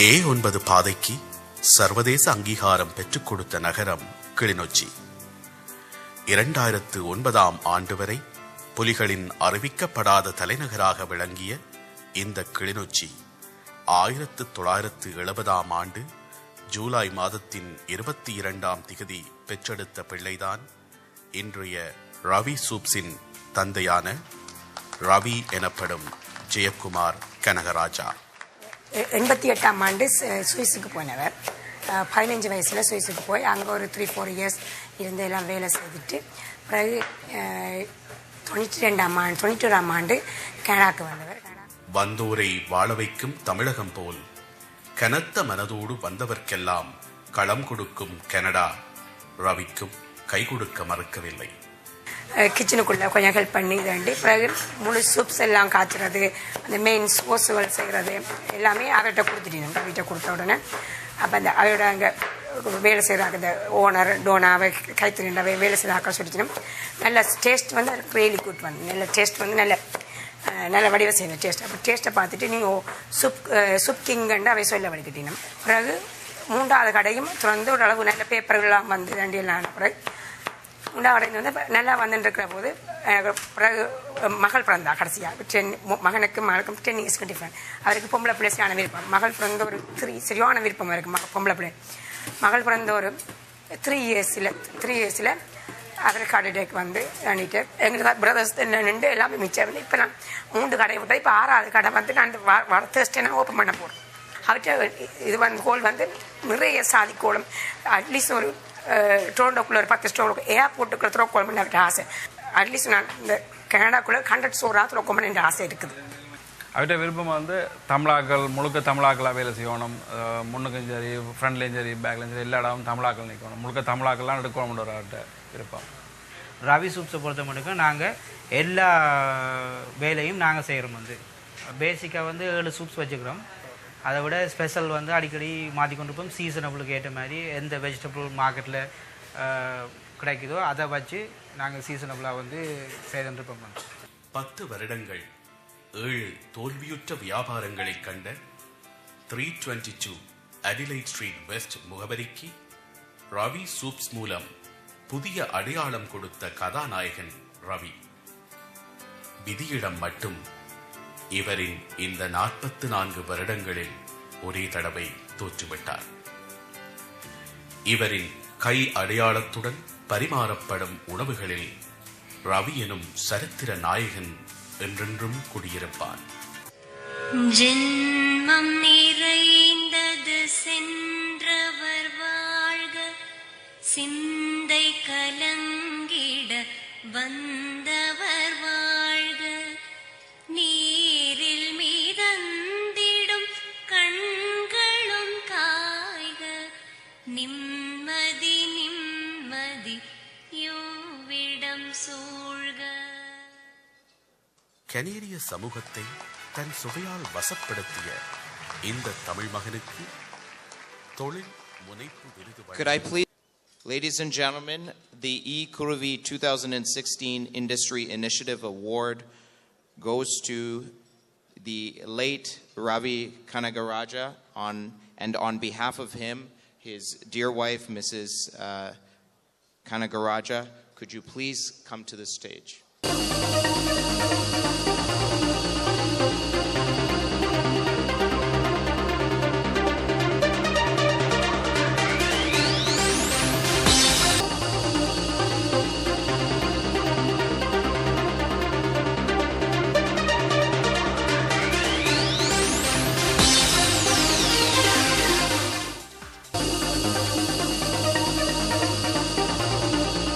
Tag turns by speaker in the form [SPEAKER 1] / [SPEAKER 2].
[SPEAKER 1] ஏ ஒன்பது பாதைக்கு சர்வதேச அங்கீகாரம் பெற்றுக் கொடுத்த நகரம் கிளிநொச்சி. இரண்டாயிரத்து ஒன்பதாம் ஆண்டு வரை புலிகளின் அறிவிக்கப்படாத தலைநகராக விளங்கிய இந்த கிளிநொச்சி ஆயிரத்து தொள்ளாயிரத்து எழுபதாம் ஆண்டு ஜூலை மாதத்தின் இருபத்தி இரண்டாம் திகதி பெற்றெடுத்த பிள்ளைதான் இன்றைய ரவி சூப்ஸின் தந்தையான ரவி எனப்படும் ஜெயக்குமார் கனகராஜா.
[SPEAKER 2] எண்பத்தி எட்டாம் ஆண்டு சுவிஸுக்கு போனவர். பதினஞ்சு வயசில் சுவிஸுக்கு போய் அங்கே ஒரு த்ரீ ஃபோர் இயர்ஸ் இருந்து எல்லாம் வேலை செய்துட்டு பிறகு தொண்ணூற்றி ரெண்டாம் ஆண்டு தொண்ணூற்றோராம் ஆண்டு கனடாக்கு வந்தவர்.
[SPEAKER 1] வந்தோரை வாழ வைக்கும் தமிழகம் போல் கனத்த மனதோடு வந்தவர்க்கெல்லாம் களம் கொடுக்கும் கனடா ரவிக்கும் கை கொடுக்க மறுக்கவில்லை.
[SPEAKER 2] கிச்சனுக்குள்ளே கொஞ்சம் ஹெல்ப் பண்ணி இதாண்டி பிறகு முழு சூப்ஸ் எல்லாம் காய்ச்சுறது அந்த மெயின் சோஸுகள் செய்கிறது எல்லாமே அவர்கிட்ட கொடுத்துட்டீங்க ரவிட்ட கொடுத்த உடனே. அப்போ அந்த அவரோட அங்கே வேலை செய்கிறாங்க இந்த ஓனர் டோனாவை கைத்தறிண்டவை வேலை செய்கிறாக்க சொல்லிச்சினோம் நல்ல டேஸ்ட் வந்து ரியலி குட் வந்து நல்ல டேஸ்ட் வந்து நல்ல நல்ல வடிவ செய்யணும் டேஸ்ட் அப்போ டேஸ்ட்டை பார்த்துட்டு நீங்கள் சுப் சுப் கிங்கன்னு அவை சொல்ல வடிக்கிட்டீங்க பிறகு மூன்றாவது கடையும் திறந்து ஓரளவு நல்ல பேப்பர்கள்லாம் வந்து ரெண்டு எல்லாம் ஆன பிறகு உண்டாவடைந்து வந்து நல்லா வந்துட்டுருக்கிற போது பிறகு மகள் பிறந்தா கடைசியாக டென் மகனுக்கும் மகளுக்கும் டென் இயர்ஸ்க்கு டிஃப்ரெண்ட் அவருக்கு பொம்பளை பிள்ளையான விருப்பம். மகள் பிறந்த ஒரு த்ரீ சரியான விருப்பம் இருக்குது மக பொம்பளை பிள்ளை. மகள் பிறந்த ஒரு த்ரீ இயர்ஸில் த்ரீ இயர்ஸில் அவருக்கு ஹார்ட் அட்டாக் வந்து பண்ணிட்டு எங்களுக்கு பிரதர்ஸ் நின்று எல்லாமே மிச்சம் இப்போ நான் மூன்று கடை விட்டா இப்போ ஆறாவது கடை வந்து நான் வர தேர்ஸ்டே நான் ஓப்பன் பண்ண போகிறேன் அவற்றை இது வந்து கோல் வந்து நிறைய சாதிக்கோளும் அட்லீஸ்ட் ஒரு டோண்டோக்குள்ள ஒரு பத்து ஸ்டோர் ஏர்போர்ட்டுக்குள்ள த்ரோக்கோளம் அவர்கிட்ட ஆசை. அட்லீஸ்ட் நான் இந்த கனடாக்குள்ளே ஹண்ட்ரட் ஸ்டோராக த்ரோக்கோமன் என்ற ஆசை இருக்குது.
[SPEAKER 3] அவர்கிட்ட விருப்பம் வந்து தமிழாக்கள் முழுக்க தமிழாக்களாக வேலை செய்யணும். முன்னுக்கும் சரி ஃப்ரண்ட்லேயும் சரி பேக்லேயும் சரி எல்லா இடமும் தமிழாக்கள் நிற்கணும். முழுக்க தமிழாக்கள்லாம் எடுக்கணும் ஒரு அவர்கிட்ட விருப்பம்.
[SPEAKER 4] ரவி சூப்ஸை பொறுத்த மட்டும் நாங்கள் எல்லா வேலையும் நாங்கள் செய்கிறோம் வந்து. பேசிக்காக வந்து ஏழு சூப்ஸ் வச்சுக்கிறோம். அதை விட ஸ்பெஷல் வந்து அடிக்கடி மாற்றி கொண்டு இருப்போம் சீசனபிளுக்கு ஏற்ற மாதிரி எந்த வெஜிடபிள் மார்க்கெட்டில் கிடைக்குதோ அதை வச்சு நாங்கள் சீசனபிளாக வந்து செய்துட்டு இருப்போம்
[SPEAKER 1] பத்து வருடங்கள் ஏழு தோல்வியுற்ற வியாபாரங்களை கண்ட three twenty two Adelaide Street West முகவரிக்கு ரவி சூப்ஸ் மூலம் புதிய அடையாளம் கொடுத்த கதாநாயகன் ரவி. விதியிடம் மட்டும் இவரின் இந்த நாற்பத்து நான்கு வருடங்களில் ஒரே தடவை தோற்றுவிட்டார். இவரின் கை அடையாளத்துடன் பரிமாறப்படும் உணவுகளில் ரவி எனும் சரித்திர நாயகன் என்றென்றும் குடியிருப்பான்.
[SPEAKER 5] ஜென்மம் நிறைந்தது சென்றவர் வாழ்க சிந்தை கலங்கிட வந்தவர் வாழ்க. நீரில் மீதந்திடும் கண்களும் காய்க நிம்மதி நிம்மதி யோவிடம் சூழ்க.
[SPEAKER 1] கனேடிய சமூகத்தை தன் சுவையால் வசப்படுத்திய இந்த தமிழ் மகனுக்கு தொழில் முனைப்பு விருது
[SPEAKER 6] Could I
[SPEAKER 1] வழங்கி
[SPEAKER 6] please, ladies and gentlemen, the E. Kuruvi 2016 Industry Initiative Award goes to the late Ravi Kanagaraja on, and on behalf of him, his dear wife, Mrs. Uh, Kanagaraja, could you please come to the stage? フフフフ。